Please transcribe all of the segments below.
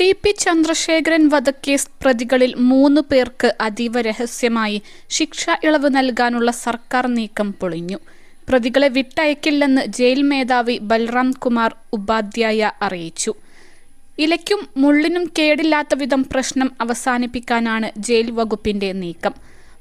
T P Chandrasekharan വധക്കേസ് പ്രതികളിൽ മൂന്ന് പേർക്ക് അതീവ രഹസ്യമായി ശിക്ഷ ഇളവ് നൽകാനുള്ള സർക്കാർ നീക്കം പൊളിഞ്ഞു. പ്രതികളെ വിട്ടയക്കില്ലെന്ന് ജയിൽ മേധാവി ബൽറാം കുമാർ ഉപാധ്യായ അറിയിച്ചു. ഇലയ്ക്കും മുള്ളിനും കേടില്ലാത്ത വിധം പ്രശ്നം അവസാനിപ്പിക്കാനാണ് ജയിൽ വകുപ്പിന്റെ നീക്കം.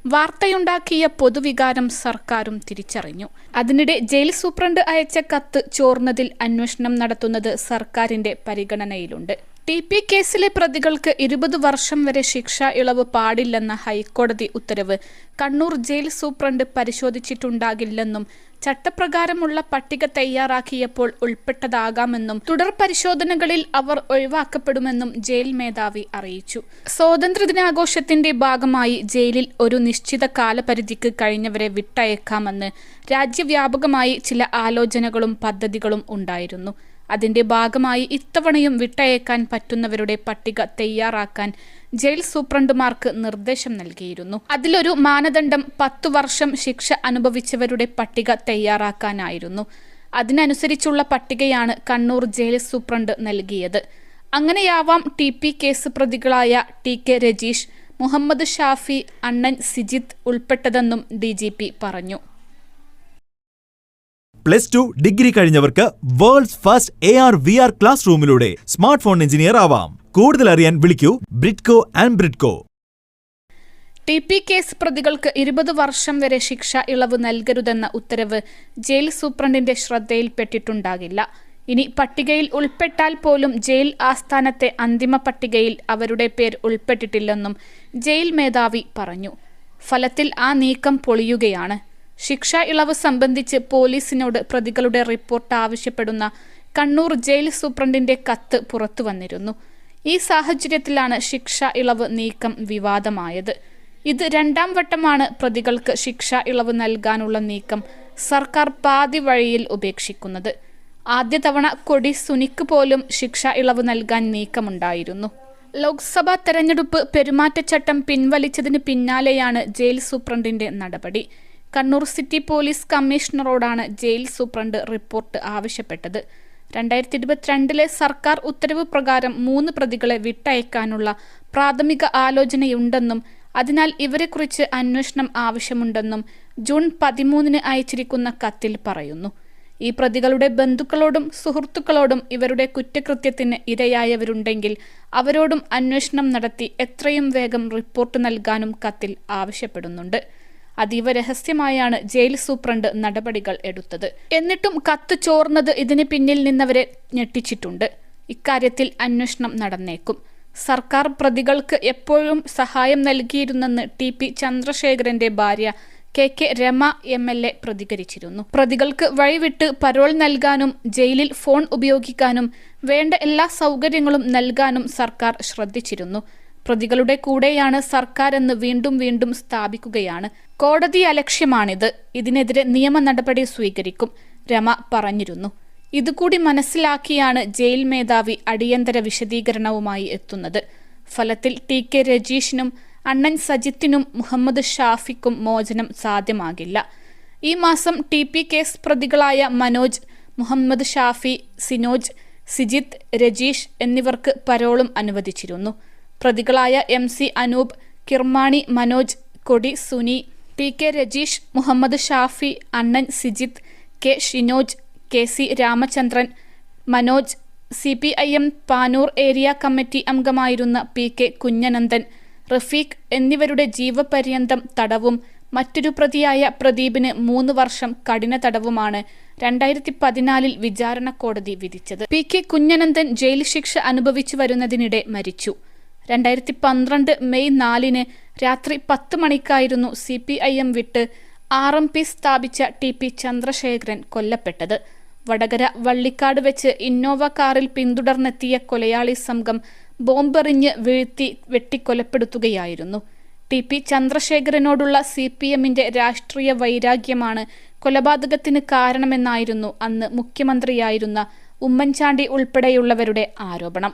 വാർത്തയുണ്ടാക്കിയ പൊതുവികാരം സർക്കാരും തിരിച്ചറിഞ്ഞു. അതിനിടെ ജയിൽ സൂപ്രണ്ട് അയച്ച കത്ത് ചോർന്നതിൽ അന്വേഷണം നടത്തുന്നത് സർക്കാരിന്റെ പരിഗണനയിലുണ്ട്. ടി പി കേസിലെ പ്രതികൾക്ക് ഇരുപത് വർഷം വരെ ശിക്ഷ ഇളവ് പാടില്ലെന്ന ഹൈക്കോടതി ഉത്തരവ്. കണ്ണൂർ ജയിൽ സൂപ്രണ്ട് പരിശോധിച്ചിട്ടുണ്ടാകില്ലെന്നും ചട്ടപ്രകാരമുള്ള പട്ടിക തയ്യാറാക്കിയപ്പോൾ ഉൾപ്പെട്ടതാകാമെന്നും തുടർ പരിശോധനകളിൽ അവർ ഒഴിവാക്കപ്പെടുമെന്നും ജയിൽ മേധാവി അറിയിച്ചു. സ്വാതന്ത്ര്യദിനാഘോഷത്തിന്റെ ഭാഗമായി ജയിലിൽ ഒരു നിശ്ചിത കാലപരിധിക്ക് കഴിഞ്ഞവരെ വിട്ടയക്കാമെന്ന് രാജ്യവ്യാപകമായി ചില ആലോചനകളും പദ്ധതികളും ഉണ്ടായിരുന്നു. അതിന്റെ ഭാഗമായി ഇത്തവണയും വിട്ടയക്കാൻ പറ്റുന്നവരുടെ പട്ടിക തയ്യാറാക്കാൻ ജയിൽ സൂപ്രണ്ടുമാർക്ക് നിർദ്ദേശം നൽകിയിരുന്നു. അതിലൊരു മാനദണ്ഡം പത്തു വർഷം ശിക്ഷ അനുഭവിച്ചവരുടെ പട്ടിക തയ്യാറാക്കാനായിരുന്നു. അതിനനുസരിച്ചുള്ള പട്ടികയാണ് കണ്ണൂർ ജയിൽ സൂപ്രണ്ട് നൽകിയത്. അങ്ങനെയാവാം ടി പി കേസ് പ്രതികളായ ടി കെ രജീഷ് മുഹമ്മദ് ഷാഫി അണ്ണൻ സിജിത്ത് ഉൾപ്പെട്ടതെന്നും ഡി പറഞ്ഞു. Plus two degree കഴിഞ്ഞവർക്ക് world's first A R V R class റൂമിലൂടെ smart phone engineer ആവാം. കൂടുതൽ അറിയാൻ വിളിക്കൂ. Bridco and Bridco. T P case പ്രതികൾക്ക് ഇരുപത് വർഷം വരെ ശിക്ഷ ഇളവ് നൽകരുതെന്ന ഉത്തരവ് ജയിൽ സൂപ്രണ്ടിന്റെ ശ്രദ്ധയിൽപ്പെട്ടിട്ടുണ്ടാകില്ല. ഇനി പട്ടികയിൽ ഉൾപ്പെട്ടാൽ പോലും ജയിൽ ആസ്ഥാനത്തെ അന്തിമ പട്ടികയിൽ അവരുടെ പേർ ഉൾപ്പെട്ടിട്ടില്ലെന്നും ജയിൽ മേധാവി പറഞ്ഞു. ഫലത്തിൽ ആ നീക്കം പൊളിയുകയാണ്. ശിക്ഷ ഇളവ് സംബന്ധിച്ച് പോലീസിനോട് പ്രതികളുടെ റിപ്പോർട്ട് ആവശ്യപ്പെടുന്ന കണ്ണൂർ ജയിൽ സൂപ്രണ്ടിന്റെ കത്ത് പുറത്തു വന്നിരുന്നു. ഈ സാഹചര്യത്തിലാണ് ശിക്ഷ ഇളവ് നീക്കം വിവാദമായത്. ഇത് രണ്ടാം വട്ടമാണ് പ്രതികൾക്ക് ശിക്ഷ ഇളവ് നൽകാനുള്ള നീക്കം സർക്കാർ പാതി വഴിയിൽ ഉപേക്ഷിക്കുന്നത്. ആദ്യ തവണ കൊടി സുനിക്ക് പോലും ശിക്ഷ ഇളവ് നൽകാൻ നീക്കമുണ്ടായിരുന്നു. ലോക്സഭാ തെരഞ്ഞെടുപ്പ് പെരുമാറ്റച്ചട്ടം പിൻവലിച്ചതിന് പിന്നാലെയാണ് ജയിൽ സൂപ്രണ്ടിന്റെ നടപടി. കണ്ണൂർ സിറ്റി പോലീസ് കമ്മീഷണറോടാണ് ജയിൽ സൂപ്രണ്ട് റിപ്പോർട്ട് ആവശ്യപ്പെട്ടത്. രണ്ടായിരത്തി ഇരുപത്തിരണ്ടിലെ സർക്കാർ ഉത്തരവ് പ്രകാരം മൂന്ന് പ്രതികളെ വിട്ടയക്കാനുള്ള പ്രാഥമിക ആലോചനയുണ്ടെന്നും അതിനാൽ ഇവരെക്കുറിച്ച് അന്വേഷണം ആവശ്യമുണ്ടെന്നും ജൂൺ പതിമൂന്നിന് അയച്ചിരിക്കുന്ന കത്തിൽ പറയുന്നു. ഈ പ്രതികളുടെ ബന്ധുക്കളോടും സുഹൃത്തുക്കളോടും ഇവരുടെ കുറ്റകൃത്യത്തിന് ഇരയായവരുണ്ടെങ്കിൽ അവരോടും അന്വേഷണം നടത്തി എത്രയും വേഗം റിപ്പോർട്ട് നൽകാനും കത്തിൽ ആവശ്യപ്പെടുന്നുണ്ട്. അതീവ രഹസ്യമായാണ് ജയിൽ സൂപ്രണ്ട് നടപടികൾ എടുത്തത്. എന്നിട്ടും കത്ത് ചോർന്നത് ഇതിന് പിന്നിൽ നിന്നവരെ ഞെട്ടിച്ചിട്ടുണ്ട്. ഇക്കാര്യത്തിൽ അന്വേഷണം നടന്നേക്കും. സർക്കാർ പ്രതികൾക്ക് എപ്പോഴും സഹായം നൽകിയിരുന്നെന്ന് ടി പി ചന്ദ്രശേഖരന്റെ ഭാര്യ K K Rema M L A പ്രതികരിച്ചിരുന്നു. പ്രതികൾക്ക് വഴിവിട്ട് പരോൾ നൽകാനും ജയിലിൽ ഫോൺ ഉപയോഗിക്കാനും വേണ്ട എല്ലാ സൗകര്യങ്ങളും നൽകാനും സർക്കാർ ശ്രദ്ധിച്ചിരുന്നു. പ്രതികളുടെ കൂടെയാണ് സർക്കാർ എന്ന് വീണ്ടും വീണ്ടും സ്ഥാപിക്കുകയാണ്. കോടതി അലക്ഷ്യമാണിത്. ഇതിനെതിരെ നിയമ നടപടി സ്വീകരിക്കും. രമ പറഞ്ഞിരുന്നു. ഇതുകൂടി മനസ്സിലാക്കിയാണ് ജയിൽ മേധാവി അടിയന്തര വിശദീകരണവുമായി എത്തുന്നത്. ഫലത്തിൽ ടി കെ രജീഷിനും അണ്ണൻ സജിത്തിനും മുഹമ്മദ് ഷാഫിക്കും മോചനം സാധ്യമാകില്ല. ഈ മാസം ടി പി കേസ് പ്രതികളായ മനോജ് മുഹമ്മദ് ഷാഫി സിനോജ് സിജിത്ത് രജീഷ് എന്നിവർക്ക് പരോളും അനുവദിച്ചിരുന്നു. പ്രതികളായ M C Anoop Kirmani Manoj Kodi Suni P K Rajeesh Muhammad Shafi Annan Sijith K Shinoj K C Ramachandran Manoj C P I M Panoor area committee അംഗമായിരുന്ന P K Kunhanandan Rafeeq എന്നിവരുടെ ജീവപര്യന്തം തടവും മറ്റൊരു പ്രതിയായ പ്രദീപിന് മൂന്ന് വർഷം കഠിന തടവുമാണ് രണ്ടായിരത്തി പതിനാലിൽ വിചാരണ കോടതി വിധിച്ചത്. പി കെ കുഞ്ഞനന്ദൻ ജയിൽ ശിക്ഷ അനുഭവിച്ചു വരുന്നതിനിടെ മരിച്ചു. രണ്ടായിരത്തി പന്ത്രണ്ട് മെയ് നാലിന് രാത്രി പത്ത് മണിക്കായിരുന്നു സി പി ഐ എം വിട്ട് ആർ എം പി സ്ഥാപിച്ച ടി പി ചന്ദ്രശേഖരൻ കൊല്ലപ്പെട്ടത്. വടകര വള്ളിക്കാട് വെച്ച് ഇന്നോവ കാറിൽ പിന്തുടർന്നെത്തിയ കൊലയാളി സംഘം ബോംബെറിഞ്ഞ് വീഴ്ത്തി വെട്ടിക്കൊലപ്പെടുത്തുകയായിരുന്നു. ടി പി ചന്ദ്രശേഖരനോടുള്ള സി പി എമ്മിന്റെ രാഷ്ട്രീയ വൈരാഗ്യമാണ് കൊലപാതകത്തിന് കാരണമെന്നായിരുന്നു അന്ന് മുഖ്യമന്ത്രിയായിരുന്ന ഉമ്മൻചാണ്ടി ഉൾപ്പെടെയുള്ളവരുടെ ആരോപണം.